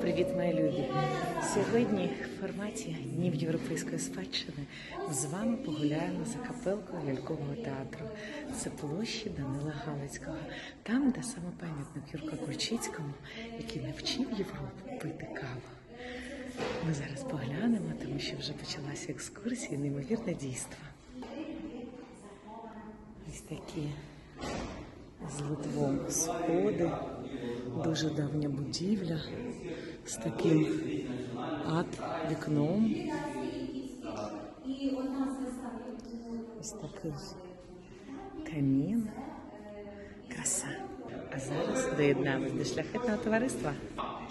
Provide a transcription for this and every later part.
Привіт, мої любі! Сьогодні в форматі Днів Європейської спадщини з вами погуляємо за капелкою лялькового театру. Це площі Данила Галицького, там, де саме пам'ятник Юрка Кульчицькому, який навчив Європу пити каву. Ми зараз поглянемо, тому що вже почалася екскурсія, неймовірне дійство. Ось такі з Литвом сходи, дуже давня будівля з таким ад-вікном. Ось такий камін. Краса. А зараз доєднаємось до шляхетного товариства.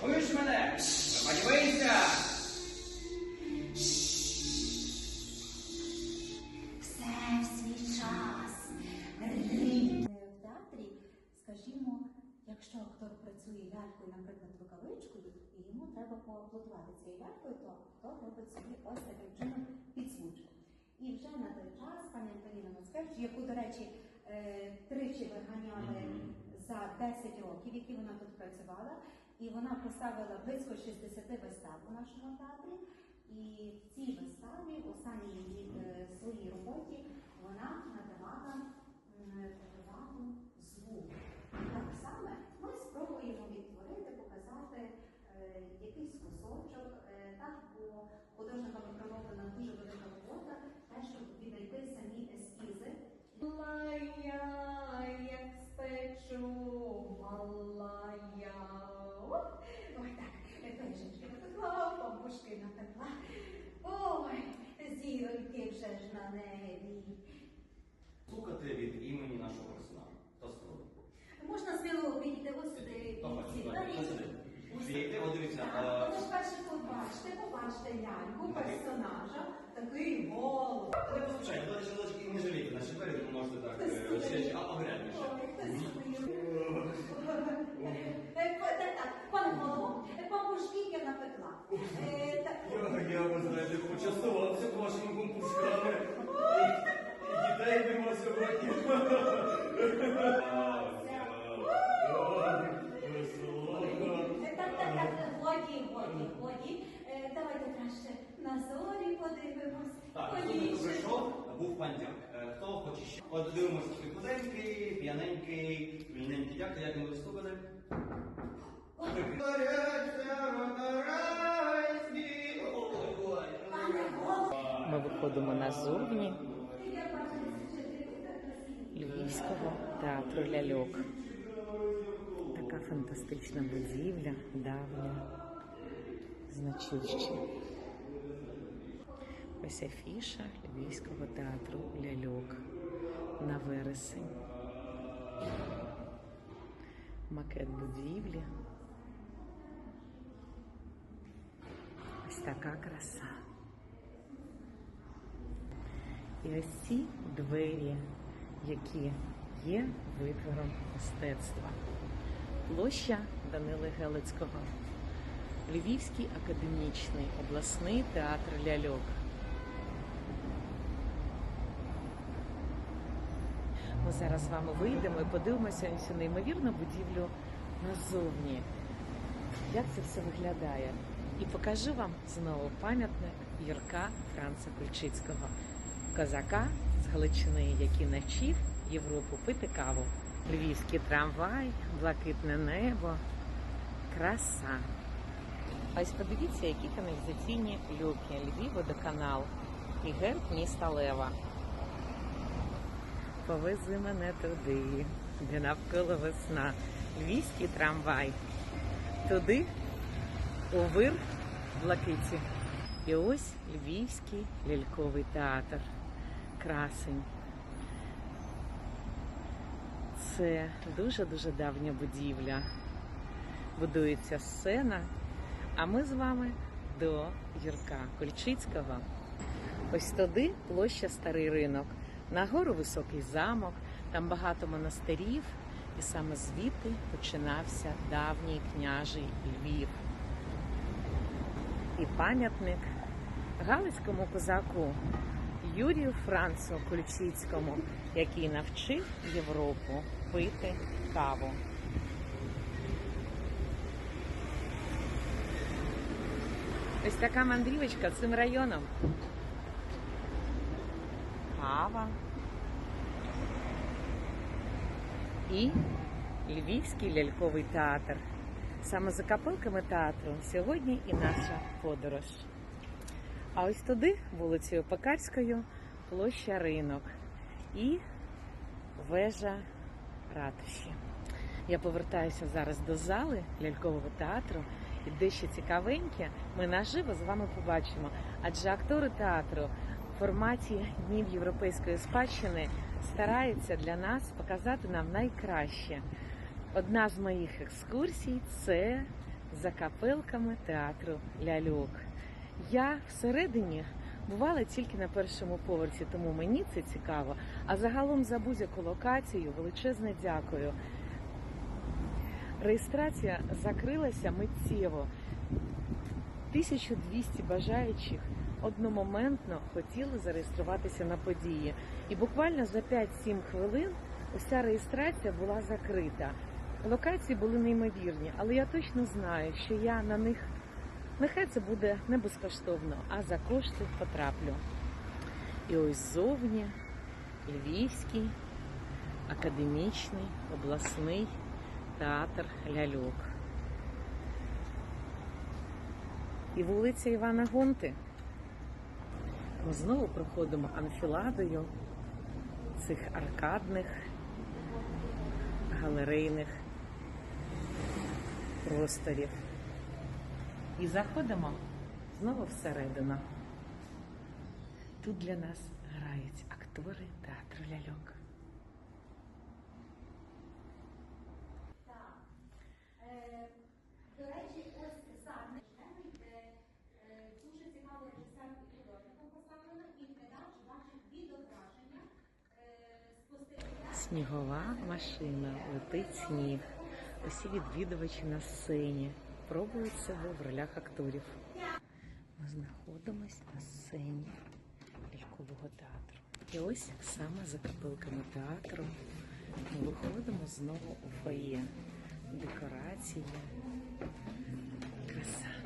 Чуєш мене? Подивися! Все в свій час. Ритм. В театрі, скажімо, Якщо актор працює лялькою, наприклад, рукавичкою, і йому треба поаплодувати цією лялькою, то актор робить собі ось таким чином підсмучку. І вже на той час пані Антоніна Москевич, яку, до речі, е, тричі виганяли за 10 років, які вона тут працювала, і вона поставила близько 60 вистав у нашому театрі. І в цій виставі, останній її е, своїй роботі, вона надавала м, перевагу звуку. І так само ми спробуємо відтворити, показати е, якийсь кусочок. Е, так, бо художниками пророблена дуже велика робота, те, щоб віднайти самі ескізи. Малая, як спечу, малая. Ой, так, печечки напекла, бабушки напекла. Ой, зіроньки небі. Слухати від імені нашого персонажа. Хто спробує? Можна сміливо підійти ось сюди. Підійти, от дивіться. Е, Ви ж перше побачите, побачите ляльку, персонажа, такий голос. Не поспішайте, додачі, додачі, і не жалійте наші двері, можете так е, ще- стоїть. Е, Так, так, пане голово, е, я напекла. Е, Я, ви знаєте, почастувався Так, так, так, годі, годі, годі. Давайте краще на зорі подивимось. Був пандяк. Хто хоче ще? От дивимося, такий худенький, п'яненький, вільненький. Як то, як ми виступили? Ми виходимо назовні Львівського театру ляльок. Така фантастична будівля, давня, значуща. Ось афіша Львівського театру ляльок на вересень. Макет будівлі. Ось така краса. І ось ці двері, які є витвором мистецтва. Площа Данили Гелицького. Львівський академічний обласний театр ляльок. Ми зараз з вами вийдемо і подивимося на цю неймовірну будівлю назовні. Як це все виглядає? І покажу вам знову пам'ятник Юрка Франца Кульчицького, козака Галичини, який навчив Європу пити каву. Львівський трамвай, блакитне небо, краса. Ось подивіться, які каналізаційні люки. Львів водоканал і герб міста Лева. Повези мене туди, де навколо весна. Львівський трамвай. Туди у вир блакиті. І ось Львівський ляльковий театр. Красень. Це дуже-дуже давня будівля. Будується сцена. А ми з вами до Юрка Кольчицького. Ось туди площа Старий ринок. Нагору високий замок, там багато монастирів, і саме звідти починався давній княжий Львів. І пам'ятник Галицькому козаку Юрію Францу Кульчицькому, який навчив Європу пити каву. Ось така мандрівочка цим районом. Кава. І Львівський ляльковий театр. Саме за капелками театру сьогодні і наша подорож. А ось туди, вулицею Пекарською, площа ринок і вежа ратуші. Я повертаюся зараз до зали лялькового театру і дещо цікавеньке ми наживо з вами побачимо. Адже актори театру в форматі Днів європейської спадщини стараються для нас показати нам найкраще. Одна з моїх екскурсій це за капелками театру ляльок. Я всередині бувала тільки на першому поверсі, тому мені це цікаво. А загалом за будь-яку локацію величезне дякую. Реєстрація закрилася миттєво. 1200 бажаючих одномоментно хотіли зареєструватися на події. І буквально за 5-7 хвилин уся реєстрація була закрита. Локації були неймовірні, але я точно знаю, що я на них нехай це буде не безкоштовно, а за кошти потраплю. І ось зовні Львівський академічний обласний театр ляльок. І вулиця Івана Гонти. Ми знову проходимо анфіладою цих аркадних галерейних просторів. І заходимо знову всередину. Тут для нас грають актори театру ляльок. Е, До речі, ось саме де е, дуже цікаво режисер і художником поставлено і глядач бачить відображення е, спостерігання. Снігова машина, летить сніг. Усі відвідувачі на сцені пробують себе в ролях акторів. Ми знаходимося на сцені лялькового театру. І ось саме за капелками театру ми виходимо знову у фоє. Декорації, краса.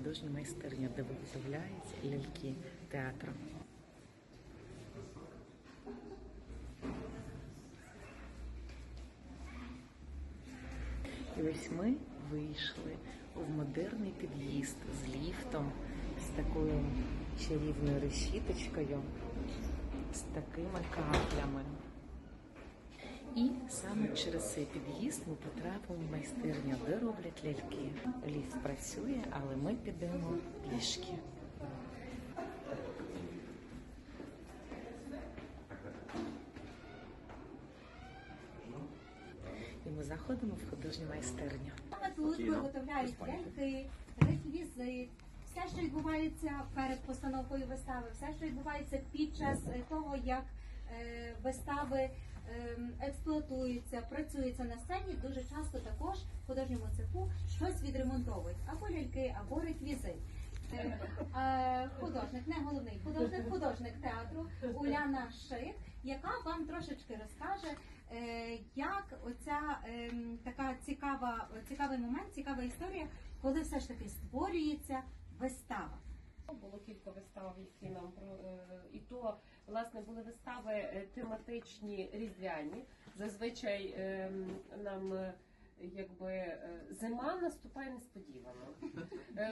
Художню майстерню, де виготовляють ляльки театру. І ось ми вийшли в модерний під'їзд з ліфтом, з такою чарівною решіточкою, з такими каплями. І саме через цей під'їзд ми потрапимо в майстерню, де роблять ляльки. Ліфт працює, але ми підемо пішки. І ми заходимо в художню майстерню. Тут виготовляють ляльки, реквізит, все, що відбувається перед постановкою вистави, все, що відбувається під час того, як е, вистави ем, експлуатуються, працюються на сцені, дуже часто також в художньому цеху щось відремонтовують або ляльки, або реквізит. Е, Художник, не головний художник, художник театру Уляна Шик, яка вам трошечки розкаже, е, як оця ем, така цікава, цікавий момент, цікава історія, коли все ж таки створюється вистава. Було кілька вистав, які нам про е, і то власне були вистави е, тематичні різдвяні. Зазвичай е, нам е, якби е, зима наступає несподівано.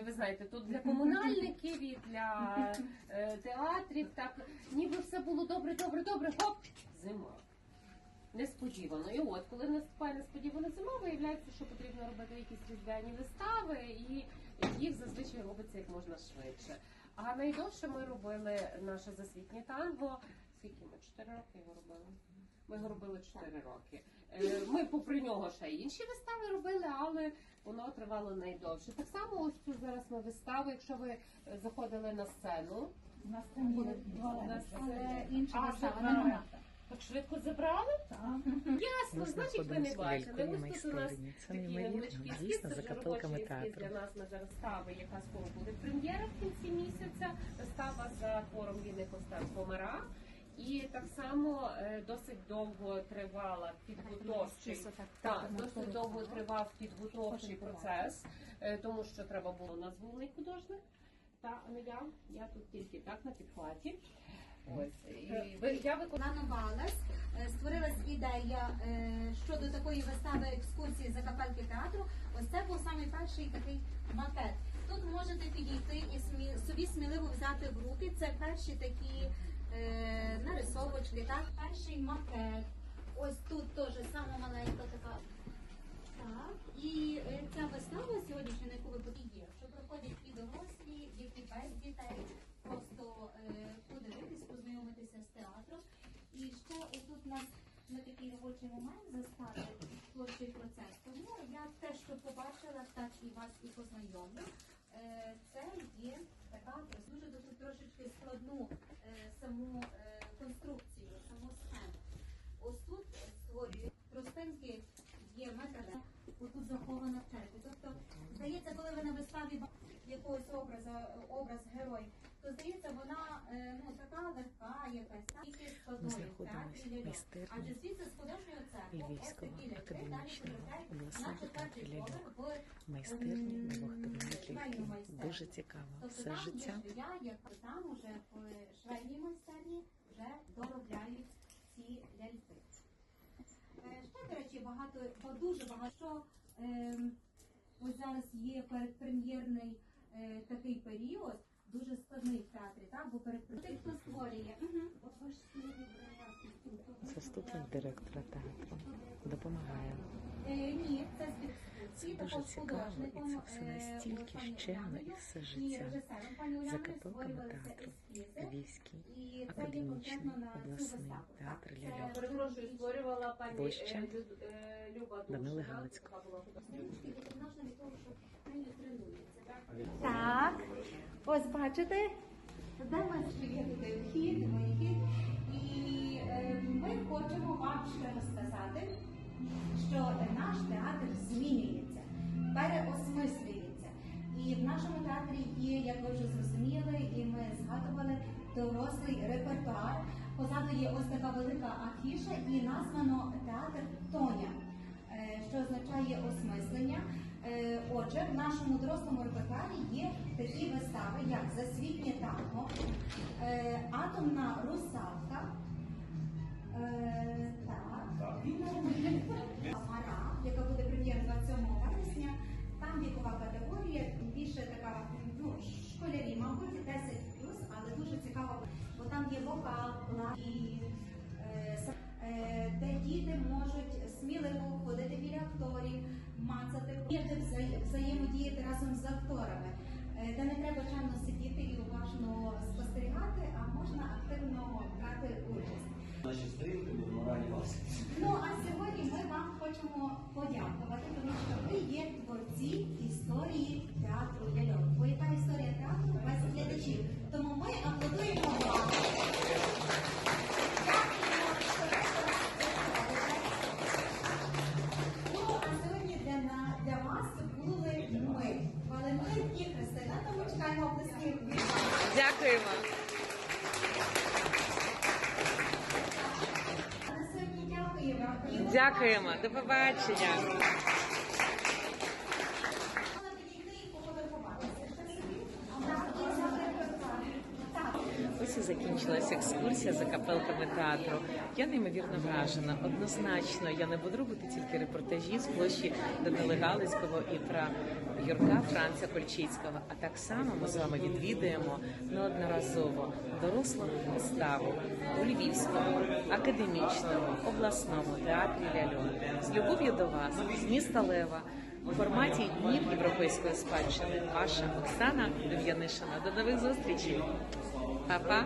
Ви знаєте, тут для комунальників і для театрів так ніби все було добре, добре, добре. Хоп, зима. Несподівано. І от, коли наступає несподівана зима, виявляється, що потрібно робити якісь різдвяні вистави, і їх зазвичай робиться як можна швидше. А найдовше ми робили наше засвітнє танго. Скільки ми? Чотири роки його робили. Ми його робили чотири роки. Е, Ми попри нього ще інші вистави робили, але воно тривало найдовше. Так само ось тут зараз ми вистави, якщо ви е, заходили на сцену. У нас там два це- інша вистава Так швидко забрали? Ясно, значить ви не в бачили. Ось тут у нас. Це такі невеличкі дійсно, це вже робочий ескіз для нас на вистави, яка скоро буде прем'єра в кінці місяця. Вистава за твором вільних остав Комара. І так само е, досить довго тривала підготовчий так, досить довго тривав підготовчий процес, е, тому що треба було у нас головний художник. Та не я, я тут тільки так на підхваті. Ось і ви я виконала. Е, створилась ідея е, щодо такої вистави екскурсії закапельки театру. Ось це був самий перший такий макет. Тут можете підійти і смі- собі сміливо взяти в руки. Це перші такі е, нарисовочки, так? Перший макет. Ось тут теж сама маленька така. Так. І е, ця вистава сьогоднішня, на яку ви події, що проходять і дорослі, які без дітей, просто е, театром. І ще отут у нас на такий робочий момент застати творчий процес. Тому я те, що побачила, так і вас і познайомлю. Е, Це є така дуже дуже трошечки складну е, саму е, конструкцію, саму схему. Ось тут створюють тростинки є метр, отут захована в. Тобто, здається, коли ви на виставі якогось образа, образ герой, то здається, вона ну така легка, якась так, Ми знаходимося в Адже майстерні Львівського академічного обласного ляльок. Майстерні швейну ляльки. Дуже цікаво. Тобто Все життя. швея, як там уже в швейній майстерні вже доробляють ці ляльки. Е, Ще, до речі, багато, бо дуже багато. Ем, ось зараз є передпрем'єрний е, такий період, дуже складний в театрі, так? Бо перед тих, хто створює. От. Заступник директора театру допомагає. Е, Ні, це Це дуже також цікаво, і художником, це все е, настільки пані щемно і все життя. режисером пані Уляною створювалися театру. ескізи. Львівський І це є академічний конкретно на цю обласний виставу. театр ляльок. Перепрошую, створювала пані Площа. е, е, Данили Галицька. так? Ось бачите, Де туди вхід, вихід. І е, ми хочемо вам ще розказати, що наш театр змінюється, переосмислюється. І в нашому театрі є, як ви вже зрозуміли, і ми згадували дорослий репертуар. Позаду є ось така велика афіша і названо театр Тоня, е, що означає осмислення. Е, Отже, в нашому дорослому репертуарі є такі вистави, як Засвітнє танго, е, Атомна русалка. Е, Так. Яка буде прем'єр 27 вересня. Там вікова категорія, більше така, ну, школярі, мабуть, 10 але дуже цікаво, бо там є вокал, і е, е, де діти можуть сміливо ходити біля акторів, мацати, взаємодіяти разом з акторами, е, де не треба чемно сидіти і уважно спостерігати, а можна активно брати участь. Наші сторінки будемо раді вас. Ну а сьогодні ми вам хочемо подякувати, тому що ви є творці історії театру ляльок. Бо яка історія театру без глядачів? Тому ми аплодуємо вам. Дякуємо, що ви Ну а сьогодні для, на- для вас були ми, Валентин і Христина. Тому чекаємо оплесків. від вас. Дякуємо. А на сьогодні дякуємо. І до Дякуємо. До побачення. Ось і закінчилася екскурсія за капелками театру. Я неймовірно вражена. Однозначно, я не буду робити тільки репортажі з площі Данили і про Юрка Франца Кольчицького. А так само ми з вами відвідаємо неодноразово дорослу виставу у Львівському академічному обласному театрі Ляльок. З любов'ю до вас, з міста Лева. У форматі Днів європейської спадщини ваша Оксана Дем'янишина. До нових зустрічей. Па-па.